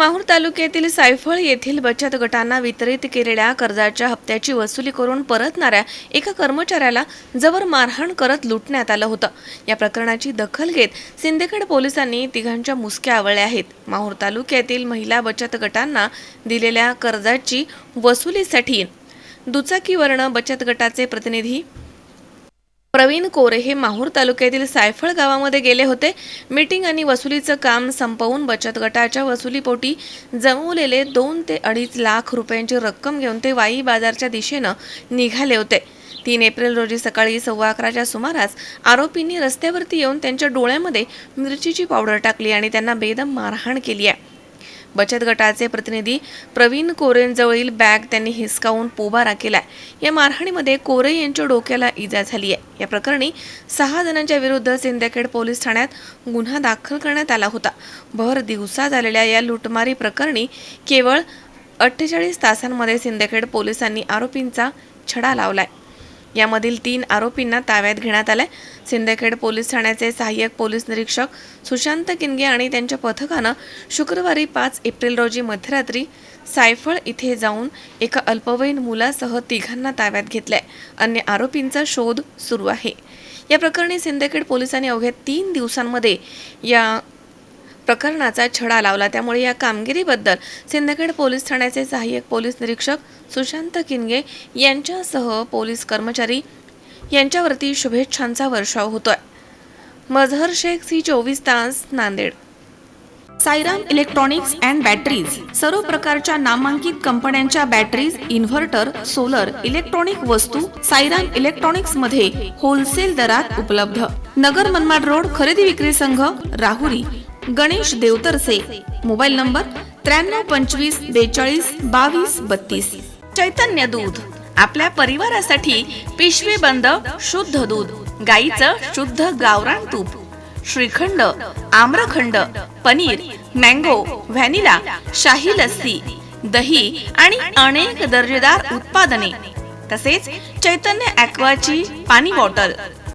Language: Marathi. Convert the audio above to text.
माहूर तालुक्यातील सायफळ येथील बचत गटांना वितरित केलेल्या कर्जाच्या हप्त्याची वसुली करून परतणाऱ्या एका कर्मचाऱ्याला जबर मारहाण करत लुटण्यात आलं होतं. या प्रकरणाची दखल घेत सिंदखेड पोलिसांनी तिघांच्या मुसक्या आवळल्या आहेत. माहूर तालुक्यातील महिला बचत गटांना दिलेल्या कर्जाची वसुलीसाठी दुचाकीवर्ण बचत गटाचे प्रतिनिधी प्रवीण कोरे हे माहूर तालुक्यातील सायफळ गावामध्ये गेले होते. मीटिंग आणि वसुलीचं काम संपवून बचत गटाच्या वसुलीपोटी जमवलेले दोन ते अडीच लाख रुपयांची रक्कम घेऊन ते वाई बाजारच्या दिशेनं निघाले होते. तीन एप्रिल रोजी सकाळी सव्वा अकराच्या सुमारास आरोपींनी रस्त्यावरती येऊन त्यांच्या डोळ्यामध्ये मिरचीची पावडर टाकली आणि त्यांना बेदम मारहाण केली आहे. बचत गटाचे प्रतिनिधी प्रवीण कोरेंजवळील बॅग त्यांनी हिसकावून पोबारा केलाय. या मारहाणीमध्ये कोरे यांच्या डोक्याला इजा झाली आहे या प्रकरणी सहा जणांच्या विरुद्ध सिंदखेड पोलीस ठाण्यात गुन्हा दाखल करण्यात आला होता. भर दिवसा झालेल्या या लुटमारी प्रकरणी केवळ अठ्ठेचाळीस तासांमध्ये सिंदखेड पोलिसांनी आरोपींचा छडा लावलाय. यामधील तीन आरोपींना ताब्यात घेण्यात आलाय. सिंदखेड पोलीस ठाण्याचे सहाय्यक पोलीस निरीक्षक सुशांत किनगे आणि त्यांच्या पथकानं शुक्रवारी पाच एप्रिल रोजी मध्यरात्री सायफळ इथे जाऊन एका अल्पवयीन मुलासह तिघांना ताब्यात घेतलंय. अन्य आरोपींचा शोध सुरू आहे. या प्रकरणी सिंदखेड पोलिसांनी अवघ्या तीन दिवसांमध्ये या प्रकरणाचा छडा लावला. त्यामुळे या कामगिरीबद्दल सिंदखेड पोलीस ठाण्याचे सहाय्यक पोलीस निरीक्षक सुशांत किनगे यांच्यासह पोलीस कर्मचारी यांच्यावरती शुभेच्छांचा वर्षाव होतोय. मझहर शेख सी चोवीस तास Nanded. Sairam electronics and batteries सर्व प्रकारच्या नामांकित कंपन्यांच्या बॅटरीज इन्व्हर्टर सोलर इलेक्ट्रॉनिक वस्तू सायराम इलेक्ट्रॉनिक्समध्ये होलसेल दरात उपलब्ध. नगर मनमाड रोड खरेदी विक्री संघ राहुरी. गणेश देवतरसे मोबाईल नंबर त्र्याण्णव पंचवीस बेचाळीस बावीस बत्तीस. चैतन्य दूध. आपल्या परिवारासाठी पिशवी बंद शुद्ध दूध. गाईचं शुद्ध गावरान तूप. श्रीखंड आम्रखंड पनीर मँगो व्हॅनिला शाही लस्सी दही आणि अनेक दर्जेदार उत्पादने. तसेच चैतन्य ॲक्वाची पाणी बॉटल.